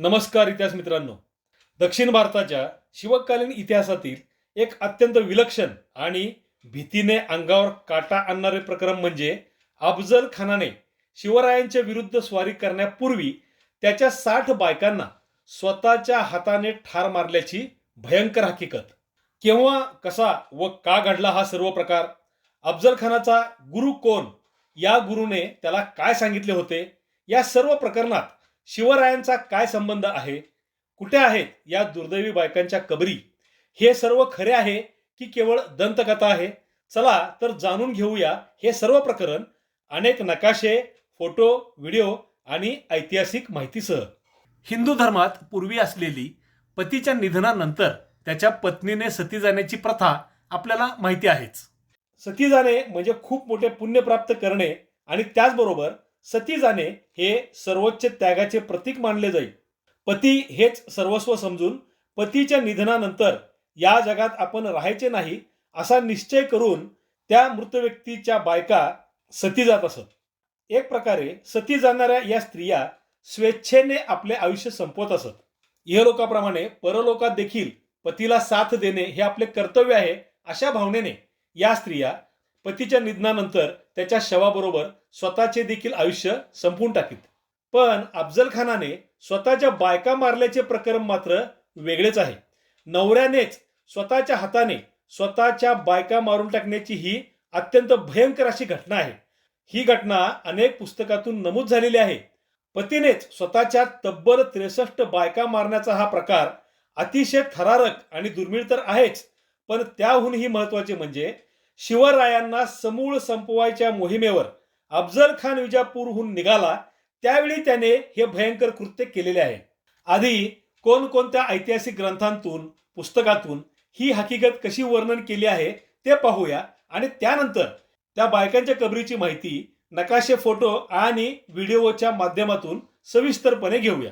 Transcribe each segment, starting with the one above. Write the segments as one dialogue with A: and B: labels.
A: नमस्कार इतिहास मित्रांनो. दक्षिण भारताच्या शिवकालीन इतिहासातील एक अत्यंत विलक्षण आणि भीतीने अंगावर काटा आणणारे प्रकरण म्हणजे अफजल खानाने शिवरायांच्या विरुद्ध स्वारी करण्यापूर्वी त्याच्या साठ बायकांना स्वतःच्या हाताने ठार मारल्याची भयंकर हकीकत. केव्हा कसा व का घडला हा सर्व प्रकार? अफजल खानाचा गुरु कोण? या गुरुने त्याला काय सांगितले होते? या सर्व प्रकरणात शिवरायांचा काय संबंध आहे? कुठे आहेत या दुर्दैवी बायकांच्या कबरी? हे सर्व खरे आहे की केवळ दंतकथा आहे? चला तर जाणून घेऊया हे सर्व प्रकरण. अनेक नकाशे फोटो व्हिडिओ आणि ऐतिहासिक माहितीसह. हिंदू धर्मात पूर्वी असलेली पतीच्या निधनानंतर त्याच्या पत्नीने सती जाण्याची प्रथा आपल्याला माहिती आहेच. सती जाणे म्हणजे खूप मोठे पुण्य प्राप्त करणे आणि त्याचबरोबर सती जाणे हे सर्वोच्च त्यागाचे प्रतीक मानले जाईल. पती हेच सर्वस्व समजून पतीच्या निधनानंतर या जगात आपण राहायचे नाही असा निश्चय करून त्या मृत व्यक्तीच्या बायका सती जात असत. एक प्रकारे सती जाणाऱ्या या स्त्रिया स्वेच्छेने आपले आयुष्य संपवत असत. इहलोकाप्रमाणे परलोकात देखील पतीला साथ देणे हे आपले कर्तव्य आहे अशा भावनेने या स्त्रिया पतीच्या निधनानंतर त्याच्या शवाबरोबर स्वतःचे देखील आयुष्य संपवून टाकीत. पण अफजल खानाने स्वतःच्या बायका मारल्याचे प्रकरण मात्र वेगळेच आहे. नवऱ्यानेच स्वतःच्या हाताने स्वतःच्या बायका मारून टाकण्याची ही अत्यंत भयंकर अशी घटना आहे. ही घटना अनेक पुस्तकातून नमूद झालेली आहे. पतीनेच स्वतःच्या तब्बल त्रेसष्ट बायका मारण्याचा हा प्रकार अतिशय थरारक आणि दुर्मिळ तर आहेच पण त्याहूनही महत्त्वाचे म्हणजे शिवरायांना समूळ संपवायच्या मोहिमेवर अफजल खान विजापूरहून निघाला त्यावेळी त्याने हे भयंकर कृत्य केलेले आहे. आधी कोणकोणत्या ऐतिहासिक ग्रंथांतून पुस्तकातून ही हकीकत कशी वर्णन केली आहे ते पाहूया आणि त्यानंतर त्या बायकांच्या कबरीची माहिती नकाशे फोटो आणि व्हिडिओच्या माध्यमातून सविस्तरपणे घेऊया.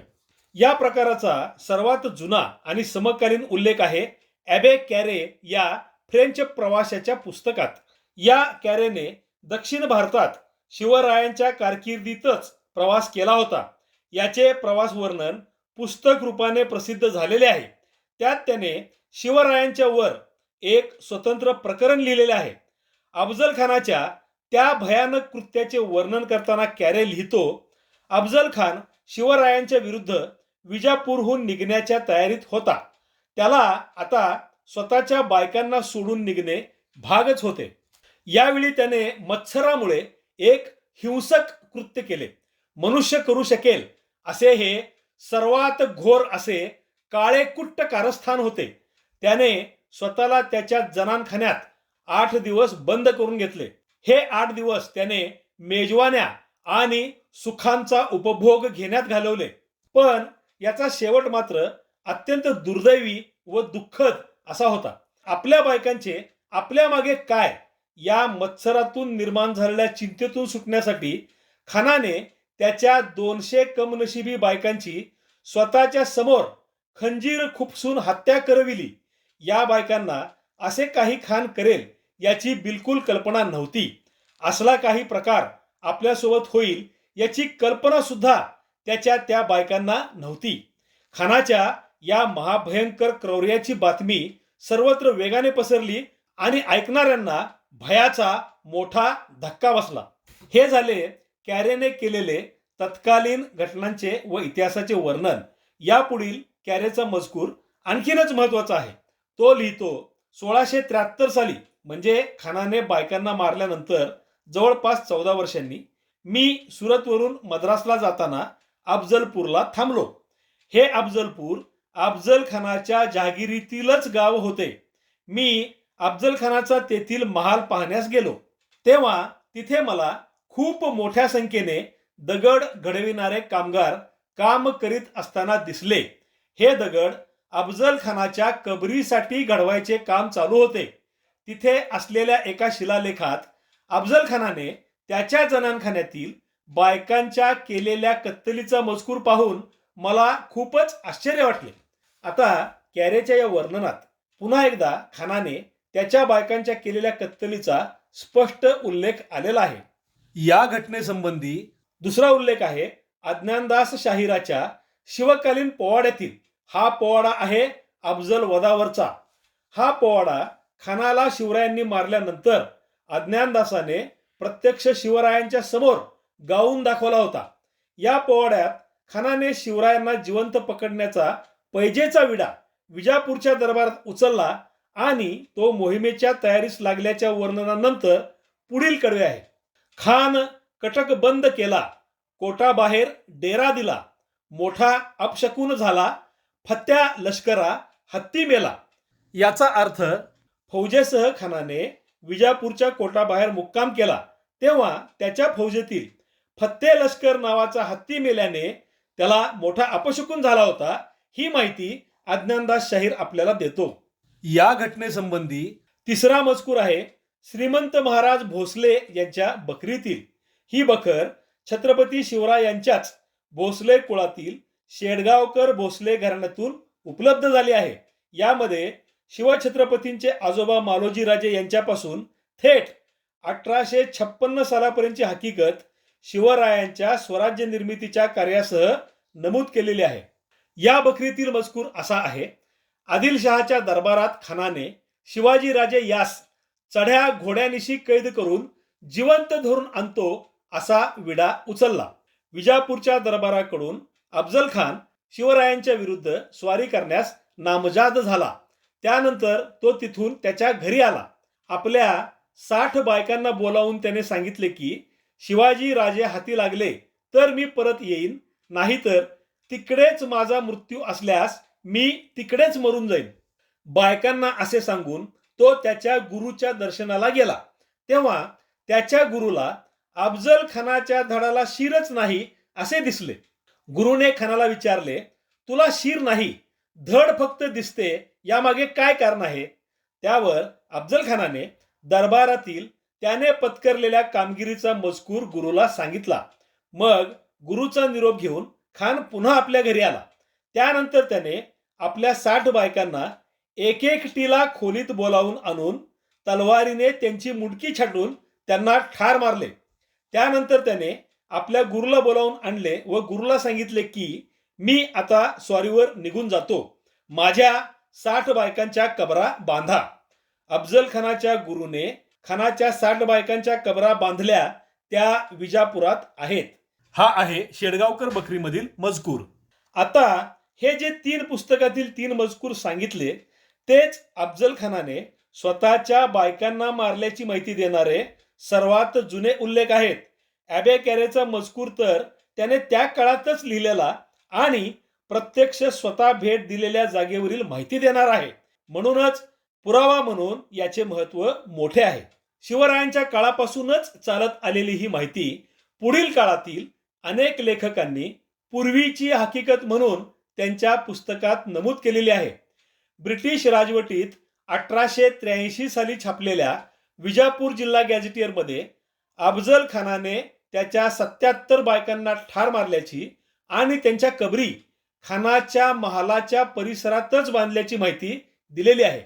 A: या प्रकाराचा सर्वात जुना आणि समकालीन उल्लेख आहे ॲबे कॅरे या फ्रेंच प्रवाशाच्या पुस्तकात. या कॅरेने दक्षिण भारतात शिवरायांच्या कारकिर्दीतच प्रवास केला होता. याचे प्रवास वर्णन पुस्तक रूपाने प्रसिद्ध झालेले आहे. त्यात त्याने शिवरायांच्या वर एक स्वतंत्र प्रकरण लिहिलेले आहे. अफजल खानाच्या त्या भयानक कृत्याचे वर्णन करताना कॅरे लिहितो अफजल खान शिवरायांच्या विरुद्ध विजापूरहून निघण्याच्या तयारीत होता. त्याला आता स्वतःच्या बायकांना सोडून निघणे भागच होते. यावेळी त्याने मत्सरामुळे एक हिंसक कृत्य केले. मनुष्य करू शकेल असे हे सर्वात घोर असे काळे कुट्ट कारस्थान होते. त्याने स्वतःला त्याच्या जनानखान्यात आठ दिवस बंद करून घेतले. हे आठ दिवस त्याने मेजवान्या आणि सुखांचा उपभोग घेण्यात घालवले. पण याचा शेवट मात्र अत्यंत दुर्दैवी व दुःखद असा होता. आपल्या बायकांचे आपल्या मागे काय या मत्सरातून निर्माण झालेल्या चिंतेतून सुटण्यासाठी खानाने त्याच्या दोनशे कमनशिबी बायकांची स्वतःच्या समोर खंजीर खुपसून हत्या करविली. या बायकांना असे काही खान करेल याची बिलकुल कल्पना नव्हती. असला काही प्रकार आपल्यासोबत होईल याची कल्पना सुद्धा त्याच्या त्या बायकांना नव्हती. खानाच्या या महाभयंकर क्रौर्याची बातमी सर्वत्र वेगाने पसरली आणि ऐकणाऱ्यांना भयाचा मोठा धक्का बसला. हे झाले कॅरेने केलेले तत्कालीन घटनांचे व इतिहासाचे वर्णन. यापुढील कॅरेचा मजकूर आणखीनच महत्त्वाचा आहे. तो लिहितो सोळाशे त्र्याहत्तर साली म्हणजे खानाने बायकांना मारल्यानंतर जवळपास चौदा वर्षांनी मी सुरतवरून मद्रासला जाताना अफजलपूरला थांबलो. हे अफजलपूर अफजल खानाच्या जागिरीतीलच गाव होते. मी अफजल खानाचा तेथील महाल पाहण्यास गेलो. तेव्हा तिथे मला खूप मोठ्या संख्येने दगड घडविणारे कामगार काम करीत असताना दिसले. हे दगड अफजल खानाच्या कबरीसाठी घडवायचे काम चालू होते. तिथे असलेल्या एका शिलालेखात अफजल खानाने त्याच्या जनानखान्यातील बायकांच्या केलेल्या कत्तलीचा मजकूर पाहून मला खूपच आश्चर्य वाटले. आता कॅरेच्या या वर्णनात पुन्हा एकदा खानाने त्याच्या बायकांच्या केलेल्या कत्तलीचा स्पष्ट उल्लेख आलेला आहे. या घटनेसंबंधी दुसरा उल्लेख आहे अज्ञानदास शाहिराच्या शिवकालीन पोवाड्यातील हा पोवाडा आहे अफजल वदावरचा हा पोवाडा खानाला शिवरायांनी मारल्यानंतर अज्ञानदासाने प्रत्यक्ष शिवरायांच्या समोर गाऊन दाखवला होता. या पोवाड्यात खानाने शिवरायांना जिवंत पकडण्याचा पैजेचा विडा विजापूरच्या दरबारात उचलला आणि तो मोहिमेच्या तयारीस लागल्याच्या वर्णनानंतर पुढील कडवे आहे खान कटक बंद केला कोटाबाहेर डेरा दिला मोठा अपशकून झाला फत्या लष्करा हत्ती मेला. याचा अर्थ फौजेसह खानाने विजापूरच्या कोटाबाहेर मुक्काम केला तेव्हा त्याच्या फौजेतील फत्ते लष्कर नावाचा हत्ती मेल्याने त्याला मोठा अपशकून झाला होता. ही माहिती अज्ञानदास शाहीर आपल्याला देतो. या घटनेसंबंधी तिसरा मजकूर आहे श्रीमंत महाराज भोसले यांच्या बकरीतील. ही बकर छत्रपती शिवराय यांच्याच भोसले कुळातील शेडगावकर भोसले घराण्यातून उपलब्ध झाली आहे. यामध्ये शिवछत्रपतींचे आजोबा मालोजी राजे यांच्यापासून थेट अठराशे छप्पन्न सालापर्यंतची हकीकत शिवरायांच्या स्वराज्य निर्मितीच्या कार्यासह नमूद केलेले आहे. या बकरीतील मजकूर असा आहे आदिलशहाच्या दरबारात खानाने शिवाजीराजे यास चढ्या घोड्यानिशी कैद करून जिवंत धरून आणतो असा विडा उचलला. विजापूरच्या दरबाराकडून अफजल खान शिवरायांच्या विरुद्ध स्वारी करण्यास नामजाद झाला. त्यानंतर तो तिथून त्याच्या घरी आला. आपल्या साठ बायकांना बोलावून त्याने सांगितले की शिवाजी राजे हाती लागले तर मी परत येईन. नाहीतर तिकडेच माझा मृत्यू असल्यास मी तिकडेच मरून जाईन. बायकांना असे सांगून तो त्याच्या गुरुच्या दर्शनाला गेला. तेव्हा त्याच्या गुरुला अफजल खानाच्या धडाला शिरच नाही असे दिसले. गुरुने खानाला विचारले तुला शिर नाही धड फक्त दिसते यामागे काय कारण आहे? त्यावर अफजल खानाने दरबारातील त्याने पत्करलेल्या कामगिरीचा मजकूर गुरुला सांगितला. मग गुरुचा निरोप घेऊन खान पुन्हा आपल्या घरी आला. त्यानंतर त्याने आपल्या साठ बायकांना एक एकटीला खोलीत बोलावून आणून तलवारीने त्यांची मुडकी छाटून त्यांना ठार मारले. त्यानंतर त्याने आपल्या गुरुला बोलावून आणले व गुरुला सांगितले की मी आता स्वारीवर निघून जातो. माझ्या साठ बायकांच्या कबरा बांधा. अफजल खानाच्या गुरुने खानाच्या साठ बायकांच्या कबरा बांधल्या त्या विजापुरात आहेत. हा आहे शेडगावकर बकरीमधील मजकूर. आता हे जे तीन पुस्तकातील तीन मजकूर सांगितले तेच अफजल खानाने स्वतःच्या बायकांना मारल्याची माहिती देणारे सर्वात जुने उल्लेख आहेत. ॲबे कॅरेचा मजकूर तर त्याने त्या काळातच लिहिलेला आणि प्रत्यक्ष स्वतः भेट दिलेल्या जागेवरील माहिती देणार आहे. म्हणूनच पुरावा म्हणून याचे महत्त्व मोठे आहे. शिवरायांच्या काळापासूनच चालत आलेली ही माहिती पुढील काळातील अनेक लेखकांनी पूर्वीची हकीकत म्हणून त्यांच्या पुस्तकात नमूद केलेली आहे. ब्रिटिश राजवटीत अठराशे त्र्याऐंशी साली छापलेल्या विजापूर जिल्हा गॅझेटियरमध्ये अफजल खानाने त्याच्या सत्याहत्तर बायकांना ठार मारल्याची आणि त्यांच्या कबरी खानाच्या महालाच्या परिसरातच बांधल्याची माहिती दिलेली आहे.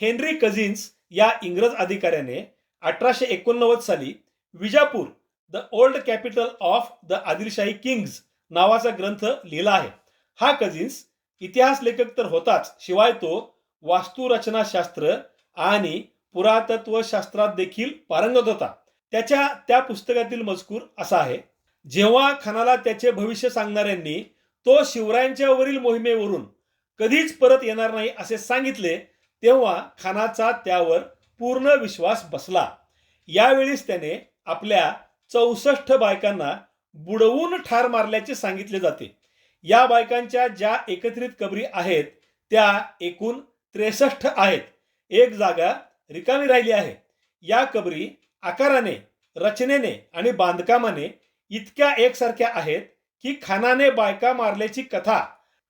A: हेनरी कझिन्स या इंग्रज अधिकाऱ्याने अठराशे एकोणनव्वद साली Vijapur the old capital of the Adilshahi kings नावाचा ग्रंथ लिहिला आहे. हा कझिन्स इतिहास लेखक तर होताच शिवाय तो वास्तुरचनाशास्त्र आणि पुरातत्वशास्त्रात देखील पारंगत होता. त्याच्या त्या पुस्तकातील मजकूर असा आहे जेव्हा खानाला त्याचे भविष्य सांगणाऱ्यांनी तो शिवरायांच्या वरील मोहिमेवरून कधीच परत येणार नाही असे सांगितले तेव्हा खानाचा त्यावर पूर्ण विश्वास बसला. यावेळीच त्याने आपल्या चौसष्ट बायकांना बुडवून ठार मारल्याचे सांगितले जाते. या बायकांच्या ज्या एकत्रित कबरी आहेत त्या एकूण त्रेसष्ट आहेत. एक जागा रिकामी राहिली आहे. या कबरी आकाराने रचनेने आणि बांधकामाने इतक्या एकसारख्या आहेत की खानाने बायका मारल्याची कथा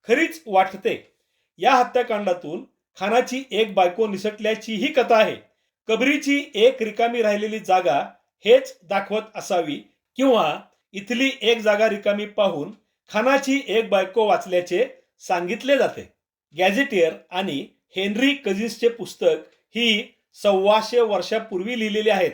A: खरीच वाटते. या हत्याकांडातून खानाची एक बायको निसटल्याची ही कथा आहे. कबरीची एक रिकामी राहिलेली जागा हेच दाखवत असावी किंवा इथली एक जागा रिकामी पाहून खानाची एक बायको वाचल्याचे सांगितले जाते. गॅझेटियर आणि हेनरी कझिन्सचे पुस्तक ही सव्वाशे वर्षापूर्वी लिहिलेली आहेत.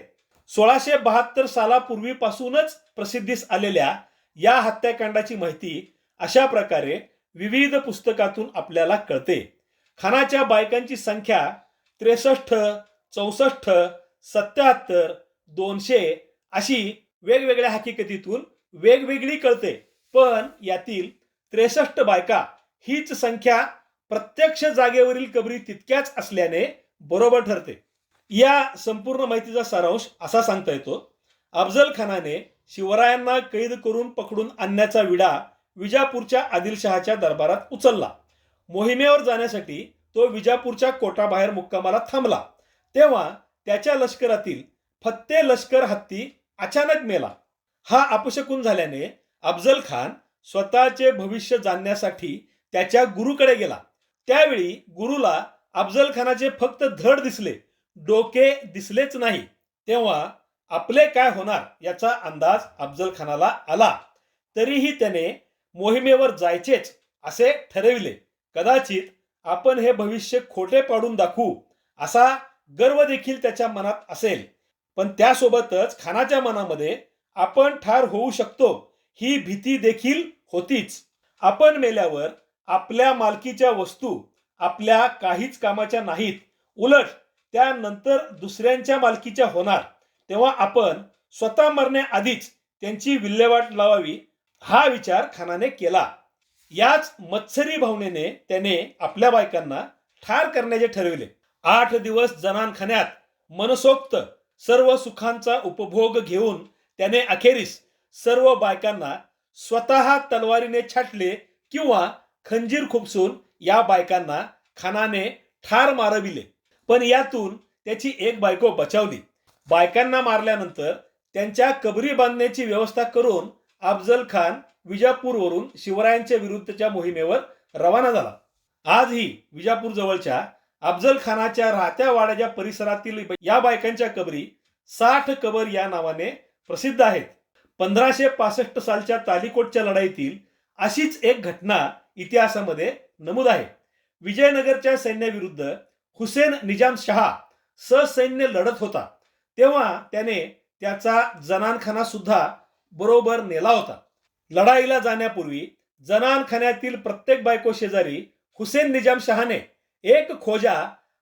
A: सोळाशे बहात्तर सालापूर्वीपासूनच प्रसिद्धीस आलेल्या या हत्याकांडाची माहिती अशा प्रकारे विविध पुस्तकातून आपल्याला कळते. खानाच्या बायकांची संख्या त्रेसष्ट चौसष्ट सत्याहत्तर दोनशे अशी वेगवेगळ्या हकीकतीतून वेगवेगळी कळते. पण यातील त्रेसष्ट बायका हीच संख्या प्रत्यक्ष जागेवरील कबरी तितक्याच असल्याने बरोबर ठरते. या संपूर्ण माहितीचा सारांश असा सांगता येतो. अफजल खानाने शिवरायांना कैद करून पकडून आणण्याचा विडा विजापूरच्या आदिलशहाच्या दरबारात उचलला. मोहिमेवर जाण्यासाठी तो विजापूरच्या कोटाबाहेर मुक्कामाला थांबला. तेव्हा त्याच्या लष्करातील फत्ते लष्कर हत्ती अचानक मेला. हा अपशकून झाल्याने अफजल खान स्वतःचे भविष्य जाणण्यासाठी त्याच्या गुरुकडे गेला. त्यावेळी गुरुला अफजल खानाचे फक्त धड दिसले डोके दिसलेच नाही. तेव्हा आपले काय होणार याचा अंदाज अफजल खानाला आला. तरीही त्याने मोहिमेवर जायचेच असे ठरविले. कदाचित आपण हे भविष्य खोटे पाडून दाखवू असा गर्व देखील त्याच्या मनात असेल. पण त्यासोबतच खानाच्या मनामध्ये आपण ठार होऊ शकतो. ही भीती देखील होतीच. आपण मेल्यावर आपल्या मालकीच्या वस्तू आपल्या काहीच कामाच्या नाहीत. उलट त्यानंतर दुसऱ्यांच्या मालकीच्या होणार. तेव्हा आपण स्वतः मरण्याआधीच त्यांची विल्हेवाट लावावी हा विचार खानाने केला. याच मत्सरी भावनेने त्याने आपल्या बायकांना ठार करण्याचे ठरविले. आठ दिवस जनानखान्यात मनसोक्त सर्व सुखांचा उपभोग घेऊन त्याने अखेरीस सर्व बायकांना स्वतः तलवारीने छाटले किंवा खंजीर खुपसून या बायकांना खानाने ठार मारविले. पण यातून त्याची एक बायको बचावली. बायकांना मारल्यानंतर त्यांच्या कबरी बांधण्याची व्यवस्था करून अफजल खान विजापूरवरून शिवरायांच्या विरुद्धच्या मोहिमेवर रवाना झाला. आजही विजापूर जवळच्या अफजल खानाच्या राहत्या वाड्याच्या परिसरातील या बायकांच्या कबरी साठ कबर या नावाने प्रसिद्ध आहेत. पंधराशे पासष्ट सालच्या तालिकोटच्या लढाईतील अशीच एक घटना इतिहासामध्ये नमूद आहे. विजयनगरच्या सैन्याविरुद्ध हुसेन निजाम शहा ससैन्य लढत होता. तेव्हा त्याने त्याचा जनानखाना सुद्धा बरोबर नेला होता. लढाईला जाण्यापूर्वी जनानखान्यातील प्रत्येक बायको शेजारी हुसेन निजाम शहाने एक खोजा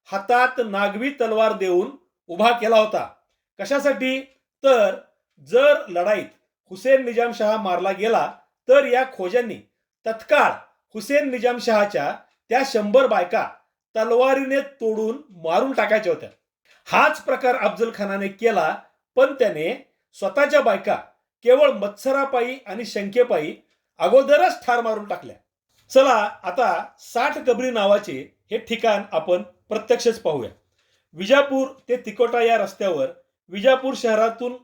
A: हातात नागवी तलवार देऊन उभा केला होता. कशासाठी? तर जर लढाईत हुसेन निजामशहा मारला गेला तर या खोज्यांनी तत्काळ हुसेन निजामशहाच्या त्या शंभर बायका तलवारीने तोडून मारून टाकायच्या होत्या. हाच प्रकार अफजल खानाने केला पण त्याने स्वतःच्या बायका केवळ मत्सरापायी आणि शंकेपायी अगोदरच ठार मारून टाकल्या. चला आता साठ कबरी नावाचे हे ठिकाण आपण प्रत्यक्षच पाहूया. विजापूर ते तिकोटा या रस्त्यावर विजापूर शहरातून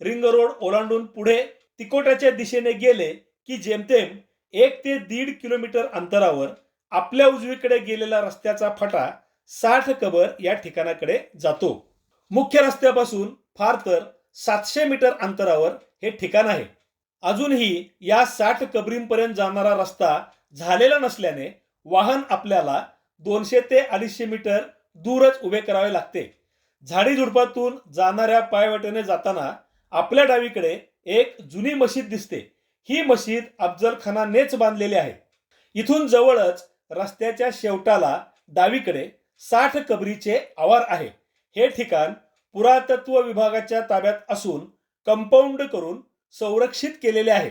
A: रिंग रोड ओलांडून पुढे तिकोटाच्या दिशेने गेले की जेमतेम एक ते दीड किलोमीटर अंतरावर आपल्या उजवीकडे गेलेला रस्त्याचा फटा साठ कबर या ठिकाणाकडे जातो. मुख्य रस्त्यापासून फार तर सातशे मीटर अंतरावर हे ठिकाण आहे. अजूनही या साठ कबरींपर्यंत जाणारा रस्ता झालेला नसल्याने वाहन आपल्याला दोनशे ते अडीचशे मीटर दूरच उभे करावे लागते. झाडी झुडपातून जाणाऱ्या पायवाटेने जाताना आपल्या डावीकडे एक जुनी मशीद दिसते. ही मशीद अफजल खानानेच बांधलेली आहे. इथून जवळच रस्त्याच्या शेवटाला डावीकडे साठ कबरीचे आवार आहे. हे ठिकाण पुरातत्व विभागाच्या ताब्यात असून कंपाऊंड करून संरक्षित केलेले आहे.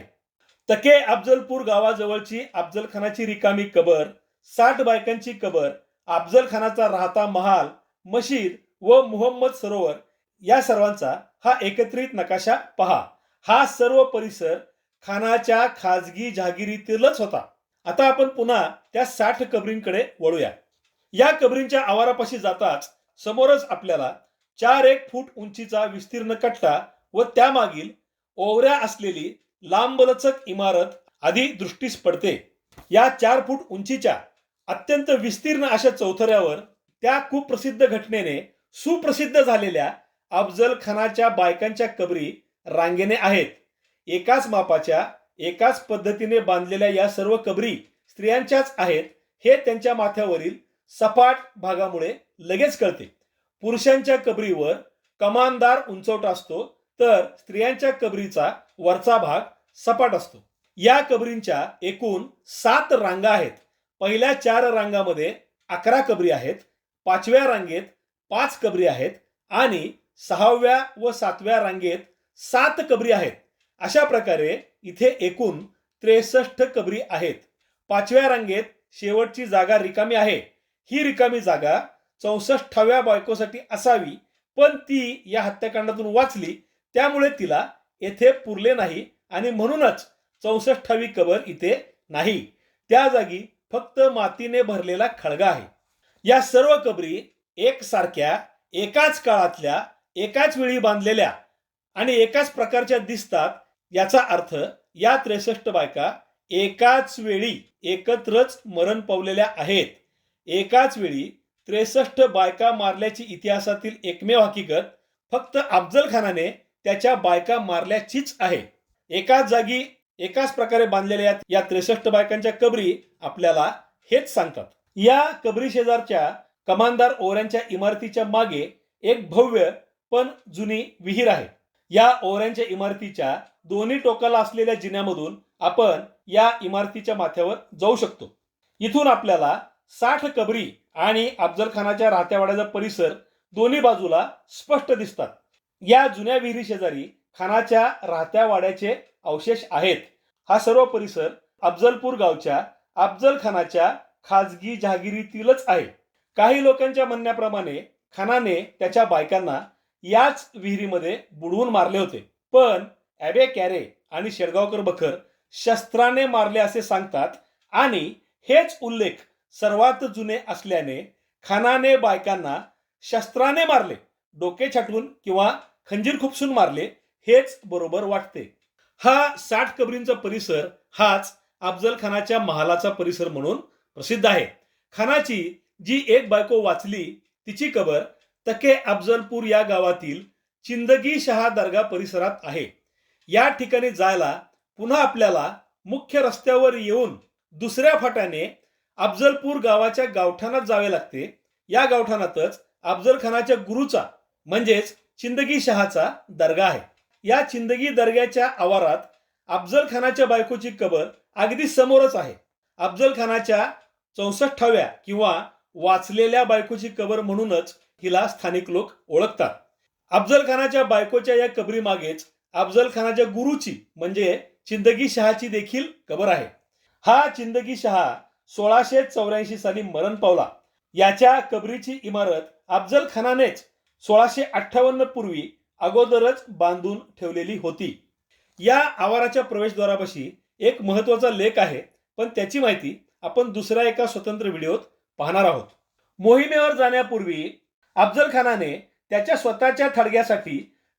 A: तके अफजलपूर गावाजवळची अफजल खानाची रिकामी कबर साठ बायकांची कबर अफजल खानाचा राहता महाल मशीद व मुहम्मद सरोवर या सर्वांचा हा एकत्रित नकाशा पहा. हा सर्व परिसर खानाच्या खाजगी जहागिरीतीलच होता. आता आपण पुन्हा त्या साठ कबरींकडे वळूया. या कबरींच्या आवारापाशी जाताच समोरच आपल्याला चार एक फूट उंचीचा विस्तीर्ण कट्टा व त्यामागील ओवऱ्या असलेली लांबलचक इमारत आधी दृष्टीस पडते. या चार फूट उंचीच्या अत्यंत विस्तीर्ण अशा चौथऱ्यावर त्या कुप्रसिद्ध घटनेने सुप्रसिद्ध झालेल्या अफजल खानाच्या बायकांच्या कबरी रांगेने आहेत. एकाच मापाच्या एकाच पद्धतीने बांधलेल्या या सर्व कबरी स्त्रियांच्याच आहेत हे त्यांच्या माथ्यावरील सपाट भागामुळे लगेच कळते. पुरुषांच्या कबरीवर कमानदार उंचवटा असतो तर स्त्रियांच्या कबरीचा वरचा भाग सपाट असतो. या कबरींच्या एकूण सात रांगा आहेत. पहिल्या चार रांगामध्ये अकरा कबरी आहेत पाचव्या रांगेत पाच कबरी आहेत आणि सहाव्या व सातव्या रांगेत सात कबरी आहेत. अशा प्रकारे इथे एकूण त्रेसष्ट कबरी आहेत. पाचव्या रांगेत शेवटची जागा रिकामी आहे. ही रिकामी जागा चौसष्टाव्या बायकोसाठी असावी पण ती या हत्याकांडातून वाचली त्यामुळे तिला येथे पुरले नाही आणि म्हणूनच चौसष्टावी कबर इथे नाही. त्या जागी फक्त मातीने भरलेला खळगा आहे. या सर्व कबरी एकसारख्या एकाच काळातल्या एकाच वेळी बांधलेल्या आणि एकाच प्रकारच्या दिसतात याचा अर्थ या त्रेसष्ट बायका एकाच वेळी एकत्रच मरण पावलेल्या आहेत. एकाच वेळी त्रेसष्ट बायका मारल्याची इतिहासातील एकमेव हकीकत फक्त अफजल खानाने त्याच्या बायका मारल्याचीच आहे. एकाच जागी एकाच प्रकारे बांधलेल्या या त्रेसष्ट बायकांच्या कबरी आपल्याला हेच सांगतात. या कबरी शेजारच्या कमानदार ओऱ्यांच्या इमारतीच्या मागे एक भव्य पण जुनी विहीर आहे. या ओऱ्यांच्या इमारतीच्या दोन्ही टोकाला असलेल्या जिन्यामधून आपण या इमारतीच्या माथ्यावर जाऊ शकतो. इथून आपल्याला साठ कबरी आणि अफजल खानाच्या राहत्यावाड्याचा परिसर दोन्ही बाजूला स्पष्ट दिसतात. या जुन्या विहिरी शेजारी खानाच्या राहत्या वाड्याचे अवशेष आहेत. हा सर्व परिसर अफजलपूर गावच्या अफजल खानाच्या खाजगी जहागिरीतीलच आहे. काही लोकांच्या म्हणण्याप्रमाणे खानाने त्याच्या बायकांना याच विहिरीमध्ये बुडवून मारले होते. पण ॲबे कॅरे आणि शेडगावकर बखर शस्त्राने मारले असे सांगतात आणि हेच उल्लेख सर्वात जुने असल्याने खानाने बायकांना शस्त्राने मारले. डोके छाटून किंवा खंजीर खुपसून मारले हेच बरोबर वाटते. हा साठ कबरींचा परिसर हाच अफजल खानाच्या महालाचा परिसर म्हणून प्रसिद्ध आहे. खानाची जी एक बायको वाचली तिची कबर तके अफजलपूर या गावातील चिंदगी शहा दर्गा परिसरात आहे. या ठिकाणी जायला पुन्हा आपल्याला मुख्य रस्त्यावर येऊन दुसऱ्या फाट्याने अफजलपूर गावाच्या गावठाणात जावे लागते. या गावठाणातच अफजल खानाच्या गुरुचा म्हणजेच चिंदगी शहाचा दर्गा आहे. या चिंदगी दर्ग्याच्या आवारात अफजल खानाच्या बायकोची कबर अगदी समोरच आहे. अफजल खानाच्या चौसष्टाव्या किंवा वाचलेल्या बायकोची कबर म्हणूनच हिला स्थानिक लोक ओळखतात. अफजल खानाच्या बायकोच्या या कबरीमागेच अफजल खानाच्या गुरुची म्हणजे चिंदगी शहाची देखील कबर आहे. हा चिंदगी शहा सोळाशे चौऱ्याऐंशी साली मरण पावला. याच्या कबरीची इमारत अफजल खानानेच सोळाशे अठ्ठावन्न पूर्वी अगोदरच बांधून ठेवलेली होती. या आवाराच्या प्रवेशद्वारापाशी एक महत्त्वाचा लेख आहे पण त्याची माहिती आपण दुसऱ्या एका स्वतंत्र व्हिडिओत पाहणार आहोत. मोहिमेवर जाण्यापूर्वी अफजल खानाने त्याच्या स्वतःच्या थडग्यासाठी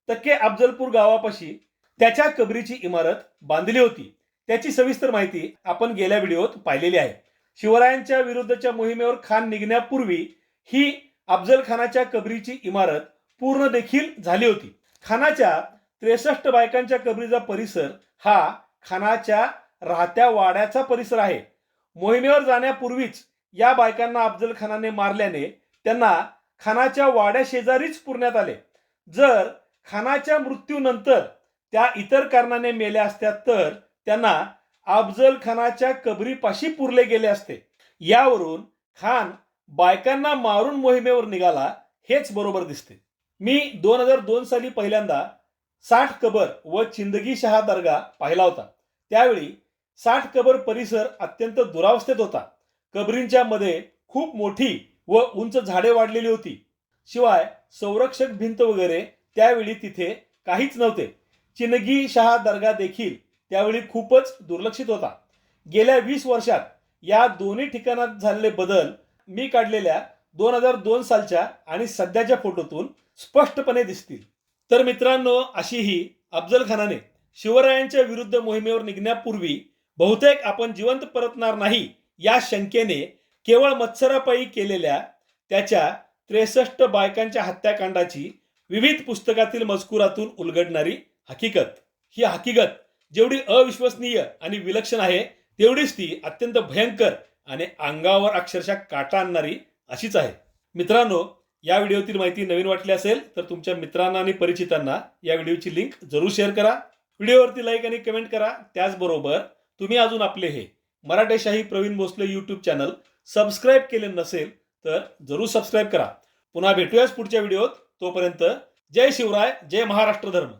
A: तक्के अफजलपूर गावापाशी त्याच्या कबरीची इमारत बांधली होती. त्याची सविस्तर माहिती आपण गेल्या व्हिडिओत पाहिलेली आहे. शिवरायांच्या विरुद्धच्या मोहिमेवर खान निघण्यापूर्वी ही अफजल खानाच्या कबरीची इमारत पूर्ण देखील झाली होती. खानाच्या त्रेसष्ट बायकांच्या कबरीचा परिसर हा खानाच्या राहत्या वाड्याचा परिसर आहे. मोहिमेवर जाण्यापूर्वीच या बायकांना अफजल खानाने मारल्याने त्यांना खानाच्या वाड्या शेजारीच पुरण्यात आले. जर खानाच्या मृत्यूनंतर त्या इतर कारणाने मेल्या असत्या तर त्यांना अफजल खानाच्या कबरीपाशी पुरले गेले असते. यावरून खान बायकांना मारून मोहिमेवर निघाला हेच बरोबर दिसते. मी दोन हजार दोन साली पहिल्यांदा साठ कबर व चिंदगी शहा दर्गा पाहिला होता. त्यावेळी साठ कबर परिसर अत्यंत दुरावस्थेत होता. कबरींच्या मध्ये खूप मोठी व उंच झाडे वाढलेली होती. शिवाय संरक्षक भिंत वगैरे त्यावेळी तिथे काहीच नव्हते. चिनगी शहा दर्गा देखील त्यावेळी खूपच दुर्लक्षित होता. गेल्या वीस वर्षात या दोन्ही ठिकाणात झालेले बदल मी काढलेल्या दोन हजार दोन सालच्या आणि सध्याच्या फोटोतून स्पष्टपणे दिसतील. तर मित्रांनो अशी ही अफजल खानाने शिवरायांच्या विरुद्ध मोहिमेवर निघण्यापूर्वी बहुतेक आपण जिवंत परतणार नाही या शंकेने केवळ मत्सरापायी केलेल्या त्याच्या त्रेसष्ट बायकांच्या हत्याकांडाची विविध पुस्तकातील मजकुरातून उलगडणारी हकीकत. ही हकीकत जेवढी अविश्वसनीय आणि विलक्षण आहे तेवढीच ती अत्यंत भयंकर आणि अंगावर अक्षरशः काटा आणणारी अशीच आहे. मित्रांनो या व्हिडिओतील माहिती नवीन वाटली असेल तर तुमच्या मित्रांना आणि परिचितांना या व्हिडिओची लिंक जरूर शेअर करा. व्हिडिओवरती लाईक आणि कमेंट करा. त्याचबरोबर तुम्ही अजून आपले हे Maratheshahi Pravin Bhosale YouTube channel subscribe केले नसेल तर जरूर सबस्क्राईब करा. पुन्हा भेटूयाच पुढच्या व्हिडिओत. तोपर्यंत जय शिवराय जय महाराष्ट्र धर्म.